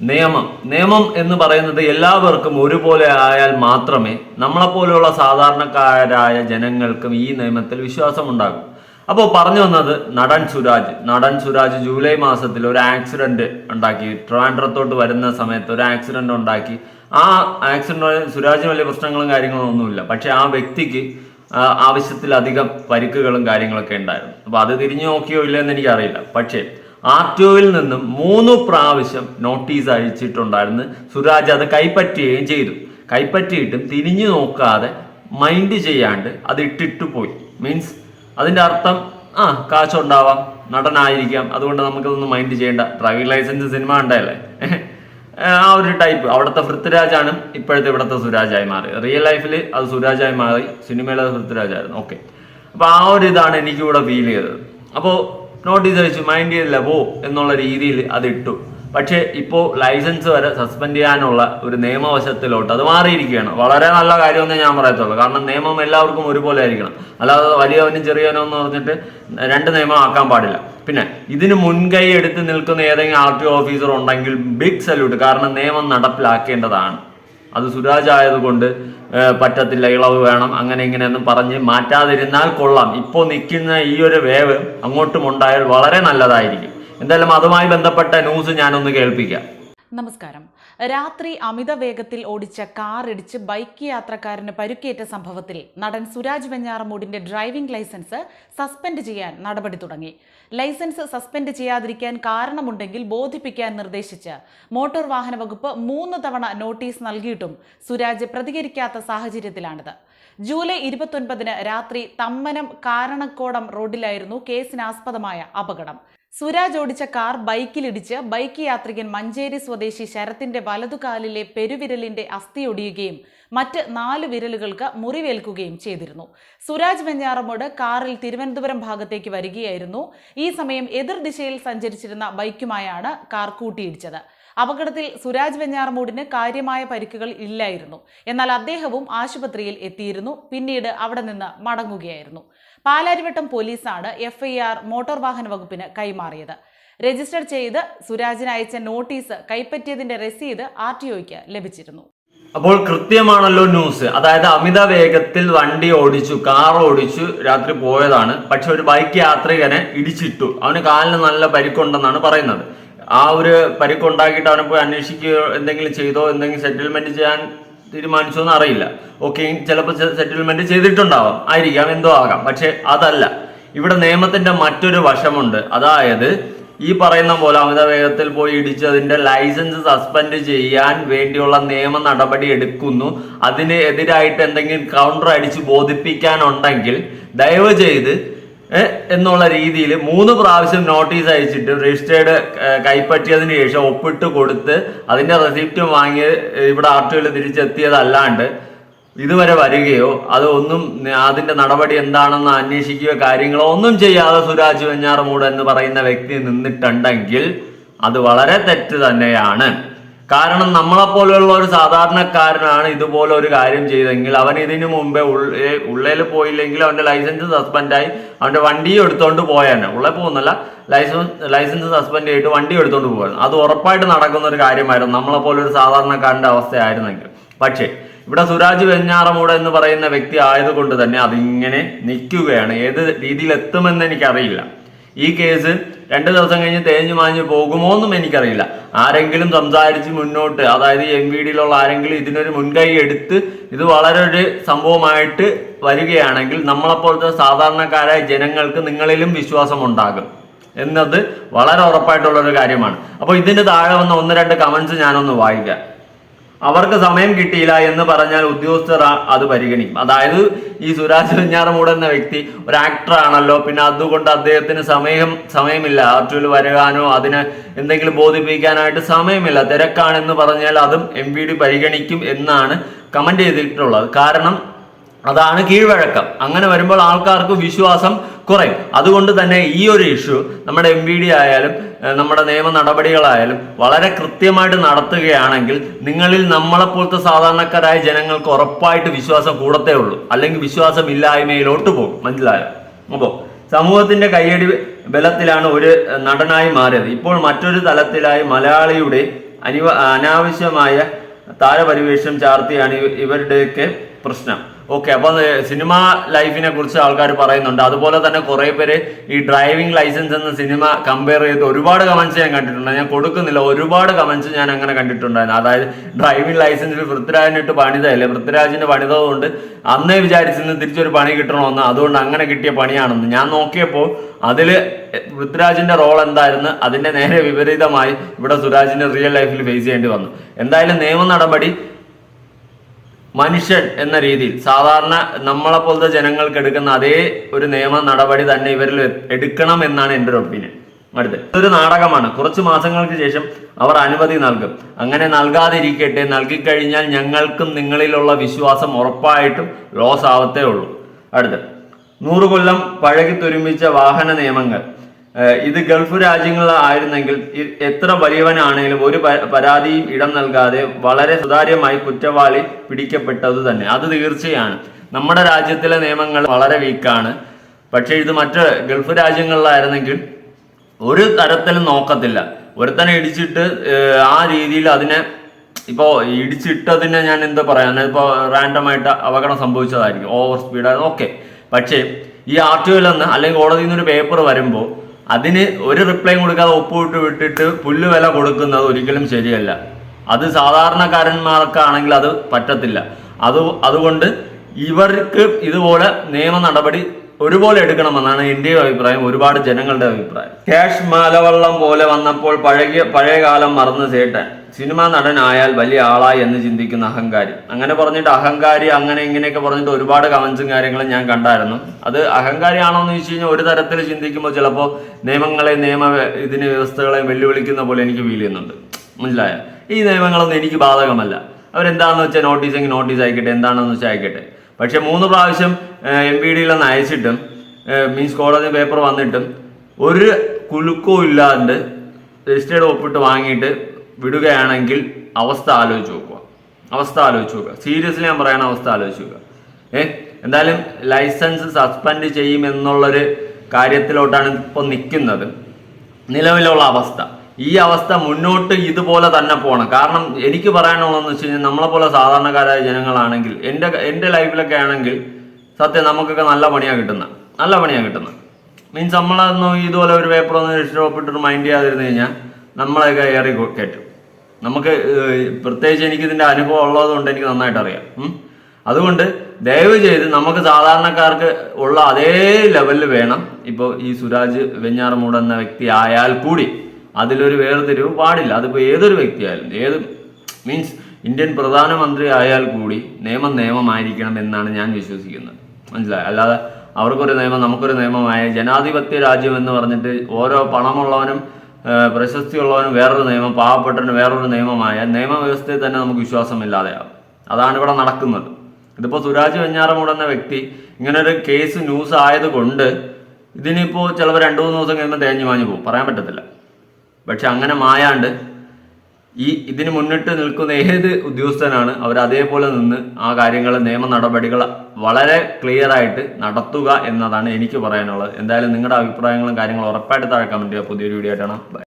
നിയമം. നിയമം എന്ന് പറയുന്നത് എല്ലാവർക്കും ഒരുപോലെ ആയാൽ മാത്രമേ നമ്മളെപ്പോലെയുള്ള സാധാരണക്കാരായ ജനങ്ങൾക്കും ഈ നിയമത്തിൽ വിശ്വാസമുണ്ടാകും. അപ്പോൾ പറഞ്ഞു വന്നത് നടൻ സുരാജ്. നടൻ സുരാജ് ജൂലൈ മാസത്തിൽ ഒരു ആക്സിഡന്റ് ഉണ്ടാക്കി. ട്രിവാൻഡ്രത്തോട്ട് വരുന്ന സമയത്ത് ഒരു ആക്സിഡന്റ് ഉണ്ടാക്കി. ആ ആക്സിഡന്റ് സുരാജിന് വലിയ പ്രശ്നങ്ങളും കാര്യങ്ങളും ഒന്നുമില്ല. പക്ഷെ ആ വ്യക്തിക്ക് ആവശ്യത്തിലധികം പരിക്കുകളും കാര്യങ്ങളൊക്കെ ഉണ്ടായിരുന്നു. അപ്പോൾ അത് തിരിഞ്ഞു നോക്കിയോ ഇല്ലെന്ന് എനിക്കറിയില്ല. പക്ഷേ ആർ ടി ഒയിൽ നിന്നും മൂന്ന് പ്രാവശ്യം നോട്ടീസ് അയച്ചിട്ടുണ്ടായിരുന്നു. സുരാജ് അത് കൈപ്പറ്റുകയും ചെയ്തു. കൈപ്പറ്റിയിട്ടും തിരിഞ്ഞു നോക്കാതെ മൈൻഡ് ചെയ്യാണ്ട് അത് ഇട്ടിട്ട് പോയി. മീൻസ് അതിന്റെ അർത്ഥം ആ കാശുണ്ടാവാം നടനായിരിക്കാം. അതുകൊണ്ട് നമുക്കതൊന്നും മൈൻഡ് ചെയ്യേണ്ട. ഡ്രൈവിംഗ് ലൈസൻസ് സിനിമ ഉണ്ടല്ലേ? ആ ഒരു ടൈപ്പ് അവിടുത്തെ പൃഥ്വിരാജാണ് ഇപ്പോഴത്തെ ഇവിടുത്തെ സുരാജായി മാറി. റിയൽ ലൈഫിൽ അത് സുരാജായി മാറി. സിനിമയിലെ പൃഥ്വിരാജായിരുന്നു. ഓക്കെ അപ്പോൾ ആ ഒരു ഇതാണ് എനിക്കിവിടെ ഫീൽ ചെയ്തത്. അപ്പോൾ നോട്ടീസ് അയച്ചു മൈൻഡ് ചെയ്തില്ല പോ എന്നുള്ള രീതിയിൽ അത് ഇട്ടു. പക്ഷേ ഇപ്പോൾ ലൈസൻസ് വരെ സസ്പെൻഡ് ചെയ്യാനുള്ള ഒരു നിയമവശത്തിലോട്ട് അത് മാറിയിരിക്കുകയാണ്. വളരെ നല്ല കാര്യമെന്നേ ഞാൻ പറയത്തുള്ളൂ. കാരണം നിയമം എല്ലാവർക്കും ഒരുപോലെ ആയിരിക്കണം. അല്ലാതെ വലിയവനും ചെറിയവനും എന്ന് പറഞ്ഞിട്ട് രണ്ട് നിയമം ആക്കാൻ പാടില്ല. പിന്നെ ഇതിന് മുൻകൈ എടുത്ത് നിൽക്കുന്ന ഏതെങ്കിലും ആർ ടി ഓഫീസർ ഉണ്ടെങ്കിൽ ബിഗ് സല്യൂട്ട് കാരണം നിയമം നടപ്പിലാക്കേണ്ടതാണ്. അത് സുരാജ് ആയതുകൊണ്ട് പറ്റത്തില്ല ഇളവ് വേണം അങ്ങനെ ഇങ്ങനെയൊന്നും പറഞ്ഞ് മാറ്റാതിരുന്നാൽ കൊള്ളാം. ഇപ്പോൾ നിൽക്കുന്ന ഈ ഒരു വേവ് അങ്ങോട്ടും ഉണ്ടായാൽ വളരെ നല്ലതായിരിക്കും. എന്തായാലും അതുമായി ബന്ധപ്പെട്ട ന്യൂസ് ഞാനൊന്ന് കേൾപ്പിക്കാം. നമസ്കാരം. രാത്രി അമിത വേഗത്തിൽ ഓടിച്ച കാർ ഇടിച്ച് ബൈക്ക് യാത്രക്കാരന് പരുക്കേറ്റ സംഭവത്തിൽ നടൻ സുരാജ് വെഞ്ഞാറമൂടിന്റെ ഡ്രൈവിംഗ് ലൈസൻസ് സസ്പെൻഡ് ചെയ്യാൻ നടപടി തുടങ്ങി. ലൈസൻസ് സസ്പെൻഡ് ചെയ്യാതിരിക്കാൻ കാരണമുണ്ടെങ്കിൽ ബോധിപ്പിക്കാൻ നിർദ്ദേശിച്ച് മോട്ടോർ വാഹന വകുപ്പ് മൂന്ന് തവണ നോട്ടീസ് നൽകിയിട്ടും സുരാജ് പ്രതികരിക്കാത്ത സാഹചര്യത്തിലാണിത്. ജൂലൈ ഇരുപത്തൊൻപതിന് രാത്രി തമ്മനം കാരണക്കോടം റോഡിലായിരുന്നു കേസിനാസ്പദമായ അപകടം. സുരാജ് ഓടിച്ച കാർ ബൈക്കിലിടിച്ച് ബൈക്ക് യാത്രികൻ മഞ്ചേരി സ്വദേശി ശരത്തിന്റെ വലതുകാലിലെ പെരുവിരലിന്റെ അസ്ഥി ഒടിയുകയും മറ്റ് നാല് വിരലുകൾക്ക് മുറിവേൽക്കുകയും ചെയ്തിരുന്നു. സുരാജ് വെഞ്ഞാറമോട് കാറിൽ തിരുവനന്തപുരം ഭാഗത്തേക്ക് വരികയായിരുന്നു. ഈ സമയം എതിർദിശയിൽ സഞ്ചരിച്ചിരുന്ന ബൈക്കുമായാണ് കാർ കൂട്ടിയിടിച്ചത്. അപകടത്തിൽ സുരാജ് വെഞ്ഞാറമൂടിന് കാര്യമായ പരിക്കുകൾ ഇല്ലായിരുന്നു. എന്നാൽ അദ്ദേഹവും ആശുപത്രിയിൽ എത്തിയിരുന്നു. പിന്നീട് അവിടെ നിന്ന് മടങ്ങുകയായിരുന്നു. പാലാരിവട്ടം പോലീസാണ് എഫ്ഐആർ മോട്ടോർ വാഹന വകുപ്പിന് കൈമാറിയത്. രജിസ്റ്റർ ചെയ്ത് സുരാജിന് അയച്ച നോട്ടീസ് കൈപ്പറ്റിയതിന്റെ രസീത് ആർ ടി ഒക്ക് ലഭിച്ചിരുന്നു. അപ്പോൾ കൃത്യമാണല്ലോ ന്യൂസ്. അതായത് അമിത വേഗത്തിൽ വണ്ടി ഓടിച്ചു കാർ ഓടിച്ചു രാത്രി പോയതാണ്. പക്ഷെ ഒരു ബൈക്ക് യാത്രികനെ ഇടിച്ചിട്ടു. അവന് കാലിന് നല്ല പരിക്കുണ്ടെന്നാണ് പറയുന്നത്. ആ ഒരു പരിക്കുണ്ടാക്കിയിട്ട് അവനെ പോയി അന്വേഷിക്കുകയോ എന്തെങ്കിലും ചെയ്തോ എന്തെങ്കിലും സെറ്റിൽമെന്റ് ചെയ്യാൻ തീരുമാനിച്ചോ എന്ന് അറിയില്ല ഓക്കെ ചിലപ്പോൾ സെറ്റിൽമെന്റ് ചെയ്തിട്ടുണ്ടാവാം. ആയിരിക്കാം എന്തോ ആകാം. പക്ഷെ അതല്ല. ഇവിടെ നിയമത്തിന്റെ മറ്റൊരു വശമുണ്ട്. അതായത് ഈ പറയുന്ന പോലെ അമിത വേഗത്തിൽ പോയി ഇടിച്ചതിന്റെ ലൈസൻസ് സസ്പെൻഡ് ചെയ്യാൻ വേണ്ടിയുള്ള നിയമ നടപടി എടുക്കുന്നു. അതിന് എതിരായിട്ട് എന്തെങ്കിലും കൗണ്ടർ അടിച്ച് ബോധിപ്പിക്കാനുണ്ടെങ്കിൽ ദയവ് ചെയ്ത് എന്നുള്ള രീതിയിൽ മൂന്ന് പ്രാവശ്യം നോട്ടീസ് അയച്ചിട്ട് രജിസ്റ്റേർഡ് കൈപ്പറ്റിയതിന് ശേഷം ഒപ്പിട്ട് കൊടുത്ത് അതിന്റെ റെസിപ്റ്റ് വാങ്ങി ഇവിടെ ആർ ടി ഒയിൽ തിരിച്ചെത്തിയതല്ലാണ്ട് ഇതുവരെ വരികയോ അതൊന്നും അതിന്റെ നടപടി എന്താണെന്ന് അന്വേഷിക്കുകയോ കാര്യങ്ങളോ ഒന്നും ചെയ്യാതെ സുരാജ് വെഞ്ഞാറമൂട് എന്ന് പറയുന്ന വ്യക്തി നിന്നിട്ടുണ്ടെങ്കിൽ അത് വളരെ തെറ്റ് തന്നെയാണ്. കാരണം നമ്മളെപ്പോലെയുള്ള ഒരു സാധാരണക്കാരനാണ് ഇതുപോലെ ഒരു കാര്യം ചെയ്തെങ്കിൽ അവൻ ഇതിനു മുമ്പേ ഉള്ളേ ഉള്ളേൽ പോയില്ലെങ്കിൽ അവന്റെ ലൈസൻസ് സസ്പെൻഡായി. അവന്റെ വണ്ടിയും എടുത്തോണ്ട് പോയാണ്. ഉള്ളിൽ പോകുന്നല്ല ലൈസൻസ് ലൈസൻസ് സസ്പെൻഡ് ചെയ്തിട്ട് വണ്ടി എടുത്തോണ്ട് പോകാൻ അത് ഉറപ്പായിട്ട് നടക്കുന്ന ഒരു കാര്യമായിരുന്നു. നമ്മളെപ്പോലെ ഒരു സാധാരണക്കാരന്റെ അവസ്ഥയായിരുന്നെങ്കിൽ. പക്ഷേ ഇവിടെ സുരാജ് വെഞ്ഞാറമൂട് എന്ന് പറയുന്ന വ്യക്തി ആയതുകൊണ്ട് തന്നെ അതിങ്ങനെ നിൽക്കുകയാണ്. ഏത് രീതിയിൽ എത്തുമെന്ന് എനിക്കറിയില്ല. ഈ കേസ് രണ്ട് ദിവസം കഴിഞ്ഞ് തേഞ്ഞു മാഞ്ഞു പോകുമോ എന്നും എനിക്കറിയില്ല. ആരെങ്കിലും സംസാരിച്ച് മുന്നോട്ട് അതായത് എം വി ഡിയിലുള്ള ആരെങ്കിലും ഇതിനൊരു മുൻകൈ എടുത്ത് ഇത് വളരെ ഒരു സംഭവമായിട്ട് വരികയാണെങ്കിൽ നമ്മളെപ്പോലത്തെ സാധാരണക്കാരായ ജനങ്ങൾക്ക് നിങ്ങളിലും വിശ്വാസം ഉണ്ടാകും എന്നത് വളരെ ഉറപ്പായിട്ടുള്ള ഒരു കാര്യമാണ്. അപ്പോൾ ഇതിന്റെ താഴെ വന്ന ഒന്ന് രണ്ട് കമന്റ്സ് ഞാനൊന്ന് വായിക്കാം. അവർക്ക് സമയം കിട്ടിയില്ല എന്ന് പറഞ്ഞാൽ ഉദ്യോഗസ്ഥർ അത് പരിഗണിക്കും. അതായത് ഈ സുരാജ് വെഞ്ഞാറമൂട് എന്ന വ്യക്തി ഒരു ആക്ടർ ആണല്ലോ. പിന്നെ അതുകൊണ്ട് അദ്ദേഹത്തിന് സമയം സമയമില്ല. ആർട്ടിൽ വരാനോ അതിന് എന്തെങ്കിലും ബോധിപ്പിക്കാനായിട്ട് സമയമില്ല. തിരക്കാണെന്ന് പറഞ്ഞാൽ അതും എം വി ഡി പരിഗണിക്കും എന്നാണ് കമന്റ് ചെയ്തിട്ടുള്ളത്. കാരണം അതാണ് കീഴ്വഴക്കം. അങ്ങനെ വരുമ്പോൾ ആൾക്കാർക്ക് വിശ്വാസം കുറയും. അതുകൊണ്ട് തന്നെ ഈ ഒരു ഇഷ്യൂ നമ്മുടെ എം വി ഡി ആയാലും നമ്മുടെ നിയമ നടപടികളായാലും വളരെ കൃത്യമായിട്ട് നടത്തുകയാണെങ്കിൽ നിങ്ങളിൽ നമ്മളെപ്പോലത്തെ സാധാരണക്കാരായ ജനങ്ങൾക്ക് ഉറപ്പായിട്ട് വിശ്വാസം കൂടത്തേ ഉള്ളൂ. അല്ലെങ്കിൽ വിശ്വാസം ഇല്ലായ്മയിലോട്ട് പോകും. മനസ്സിലായോ? അപ്പോൾ സമൂഹത്തിന്റെ കയ്യടി ബലത്തിലാണ് ഒരു നടനായി മാറിയത്. ഇപ്പോൾ മറ്റൊരു തലത്തിലായി മലയാളിയുടെ അനിവ അനാവശ്യമായ താരപരിവേഷം ചാർത്തിയാണ് ഇവ- ഇവരുടെയൊക്കെ പ്രശ്നം. ഓക്കെ അപ്പൊ സിനിമ ലൈഫിനെ കുറിച്ച് ആൾക്കാർ പറയുന്നുണ്ട്. അതുപോലെ തന്നെ കുറെ പേര് ഈ ഡ്രൈവിംഗ് ലൈസൻസ് എന്ന സിനിമ കമ്പയർ ചെയ്ത് ഒരുപാട് കമന്റ്സ് ഞാൻ കണ്ടിട്ടുണ്ട്. ഞാൻ കൊടുക്കുന്നില്ല ഒരുപാട് കമന്റ്സ് ഞാൻ അങ്ങനെ കണ്ടിട്ടുണ്ടായിരുന്നു. അതായത് ഡ്രൈവിംഗ് ലൈസൻസിൽ പൃഥ്വിരാജിനിട്ട് പണിതല്ലേ പൃഥ്വിരാജിന് പണിതതുകൊണ്ട് അന്നേ വിചാരിച്ചിരുന്നു തിരിച്ചൊരു പണി കിട്ടണമെന്ന്. അതുകൊണ്ട് അങ്ങനെ കിട്ടിയ പണിയാണെന്ന്. ഞാൻ നോക്കിയപ്പോൾ അതിൽ പൃഥ്വിരാജിന്റെ റോൾ എന്തായിരുന്നു? അതിന്റെ നേരെ വിപരീതമായി ഇവിടെ സുരാജിന്റെ റിയൽ ലൈഫിൽ ഫേസ് ചെയ്യേണ്ടി വന്നു. എന്തായാലും നിയമ നടപടി മനുഷ്യൻ എന്ന രീതിയിൽ സാധാരണ നമ്മളെ പോലത്തെ ജനങ്ങൾക്ക് എടുക്കുന്ന അതേ ഒരു നിയമ നടപടി തന്നെ ഇവരിൽ എടുക്കണം എന്നാണ് എന്റെ ഒരു ഒപ്പീനിയൻ അടുത്ത് ഇതൊരു നാടകമാണ്. കുറച്ച് മാസങ്ങൾക്ക് ശേഷം അവർ അനുമതി നൽകും. അങ്ങനെ നൽകാതിരിക്കട്ടെ നൽകിക്കഴിഞ്ഞാൽ ഞങ്ങൾക്കും നിങ്ങളിലുള്ള വിശ്വാസം ഉറപ്പായിട്ടും ലോസ് ആവത്തേ ഉള്ളൂ. അടുത്ത് നൂറ് കൊല്ലം തുരുമ്പിച്ച വാഹന നിയമങ്ങൾ. ഇത് ഗൾഫ് രാജ്യങ്ങളിലായിരുന്നെങ്കിൽ എത്ര വലിയവനാണെങ്കിലും ഒരു പരാതിയും ഇടം നൽകാതെ വളരെ സുതാര്യമായി കുറ്റവാളി പിടിക്കപ്പെട്ടത് തന്നെ. അത് തീർച്ചയാണ്. നമ്മുടെ രാജ്യത്തിലെ നിയമങ്ങൾ വളരെ വീക്കാണ്. പക്ഷേ ഇത് മറ്റ് ഗൾഫ് രാജ്യങ്ങളിലായിരുന്നെങ്കിൽ ഒരു തരത്തിലും നോക്കത്തില്ല. ഒരുത്തനെ ഇടിച്ചിട്ട് ആ രീതിയിൽ അതിനെ ഇപ്പോ ഇടിച്ചിട്ടതിനെ ഞാൻ എന്താ പറയാ ഇപ്പോ റാൻഡമായിട്ട് അപകടം സംഭവിച്ചതായിരിക്കും. Over speed okay. പക്ഷേ ഈ ആർ ടി ഒയിൽ നിന്ന് അല്ലെങ്കിൽ കോടതിയിൽ നിന്ന് ഒരു പേപ്പർ വരുമ്പോൾ അതിന് ഒരു റിപ്ലൈ കൊടുക്കാതെ ഒപ്പിട്ട് വിട്ടിട്ട് പുല്ല് വില കൊടുക്കുന്നത് ഒരിക്കലും ശരിയല്ല. അത് സാധാരണക്കാരന്മാർക്കാണെങ്കിൽ അത് പറ്റത്തില്ല. അത് അതുകൊണ്ട് ഇവർക്ക് ഇതുപോലെ നിയമ നടപടി ഒരുപോലെ എടുക്കണമെന്നാണ് എന്റെയും അഭിപ്രായം ഒരുപാട് ജനങ്ങളുടെ അഭിപ്രായം. ക്യാഷ് മാലവള്ളം പോലെ വന്നപ്പോൾ പഴകിയ പഴയ കാലം മറന്ന് ചേട്ടൻ സിനിമാ ആയാൽ വലിയ ആളായി എന്ന് ചിന്തിക്കുന്ന അഹങ്കാരി. അങ്ങനെ പറഞ്ഞിട്ട് അഹങ്കാരി അങ്ങനെ ഇങ്ങനെയൊക്കെ പറഞ്ഞിട്ട് ഒരുപാട് കമൻസും കാര്യങ്ങളും ഞാൻ കണ്ടായിരുന്നു. അത് അഹങ്കാരി ആണോ എന്ന് ചോദിച്ചു കഴിഞ്ഞാൽ ഒരു തരത്തിൽ ചിന്തിക്കുമ്പോൾ ചിലപ്പോൾ നിയമങ്ങളെ നിയമ ഇതിന് വ്യവസ്ഥകളെ വെല്ലുവിളിക്കുന്ന പോലെ എനിക്ക് ഫീൽ ചെയ്യുന്നുണ്ട്. മനസ്സിലായ? ഈ നിയമങ്ങളൊന്നും എനിക്ക് ബാധകമല്ല. അവരെന്താണെന്ന് വെച്ചാൽ നോട്ടീസെങ്കിൽ നോട്ടീസ് ആയിക്കട്ടെ എന്താണെന്ന് വെച്ചാൽ അയക്കട്ടെ പക്ഷെ മൂന്ന് പ്രാവശ്യം എം പി ഡിയിലൊന്ന് അയച്ചിട്ടും മീൻസ് കോടതി പേപ്പർ വന്നിട്ടും ഒരു കുലുക്കവും ഇല്ലാണ്ട് രജിസ്റ്റേഡ് ഒപ്പിട്ട് വാങ്ങിയിട്ട് വിടുകയാണെങ്കിൽ അവസ്ഥ ആലോചിച്ച് നോക്കുക. അവസ്ഥ ആലോചിച്ച് നോക്കുക. സീരിയസ്ലി ഞാൻ പറയണ അവസ്ഥ ആലോചിച്ച് നോക്കുക. ഏ എന്തായാലും ലൈസൻസ് സസ്പെൻഡ് ചെയ്യുമെന്നുള്ളൊരു കാര്യത്തിലോട്ടാണ് ഇപ്പോൾ നിൽക്കുന്നത്. നിലവിലുള്ള അവസ്ഥ. ഈ അവസ്ഥ മുന്നോട്ട് ഇതുപോലെ തന്നെ പോകണം കാരണം എനിക്ക് പറയാനുള്ളതെന്ന് വെച്ച് കഴിഞ്ഞാൽ നമ്മളെ പോലെ സാധാരണക്കാരായ ജനങ്ങളാണെങ്കിൽ എന്റെ എന്റെ ലൈഫിലൊക്കെ ആണെങ്കിൽ സത്യം നമുക്കൊക്കെ നല്ല പണിയാണ് കിട്ടുന്നത് നല്ല പണിയാണ് കിട്ടുന്നത് മീൻസ് നമ്മളൊന്നും ഇതുപോലെ ഒരു പേപ്പർ ഒന്ന് രക്ഷപ്പെട്ടിട്ട് മൈൻഡ് ചെയ്യാതിരുന്നു കഴിഞ്ഞാൽ നമ്മളെയൊക്കെ ഏറി കയറ്റും. നമുക്ക് പ്രത്യേകിച്ച് എനിക്കിതിന്റെ അനുഭവം ഉള്ളതുകൊണ്ട് എനിക്ക് നന്നായിട്ട് അറിയാം. അതുകൊണ്ട് ദയവ് ചെയ്ത് നമുക്ക് സാധാരണക്കാർക്ക് ഉള്ള അതേ ലെവലിൽ വേണം. ഇപ്പോൾ ഈ സുരാജ് വെഞ്ഞാറമൂട് എന്ന വ്യക്തി ആയാൽ കൂടി അതിലൊരു വേർതിരിവ് പാടില്ല. അതിപ്പോൾ ഏതൊരു വ്യക്തിയായാലും ഏത് മീൻസ് ഇന്ത്യൻ പ്രധാനമന്ത്രി ആയാൽ കൂടി നിയമം നിയമമായിരിക്കണം എന്നാണ് ഞാൻ വിശ്വസിക്കുന്നത്. മനസ്സിലായി? അല്ലാതെ അവർക്കൊരു നിയമം നമുക്കൊരു നിയമമായ ജനാധിപത്യ രാജ്യം എന്ന് പറഞ്ഞിട്ട് ഓരോ പണമുള്ളവനും പ്രശസ്തിയുള്ളവനും വേറൊരു നിയമം പാവപ്പെട്ടവന് വേറൊരു നിയമമായ നിയമവ്യവസ്ഥയിൽ തന്നെ നമുക്ക് വിശ്വാസമില്ലാതെയാവും അതാണ് ഇവിടെ നടക്കുന്നത്. ഇതിപ്പോൾ സുരാജ് വെഞ്ഞാറമൂട് എന്ന വ്യക്തി ഇങ്ങനൊരു കേസ് ന്യൂസ് ആയതുകൊണ്ട് ഇതിനിപ്പോൾ ചിലപ്പോൾ രണ്ടു മൂന്ന് ദിവസം കഴിയുമ്പോൾ തേഞ്ഞു മാഞ്ഞു പോകും. പറയാൻ പറ്റത്തില്ല. പക്ഷെ അങ്ങനെ മായാണ്ട് ഈ ഇതിന് മുന്നിട്ട് നിൽക്കുന്ന ഏത് ഉദ്യോഗസ്ഥനാണ് അവർ അതേപോലെ നിന്ന് ആ കാര്യങ്ങൾ നിയമ നടപടികൾ വളരെ ക്ലിയർ ആയിട്ട് നടത്തുക എന്നതാണ് എനിക്ക് പറയാനുള്ളത്. എന്തായാലും നിങ്ങളുടെ അഭിപ്രായങ്ങളും കാര്യങ്ങളും ഉറപ്പായിട്ട് താഴെ കമന്റ് ചെയ്യുക പുതിയൊരു വീഡിയോ ആയിട്ടാണ്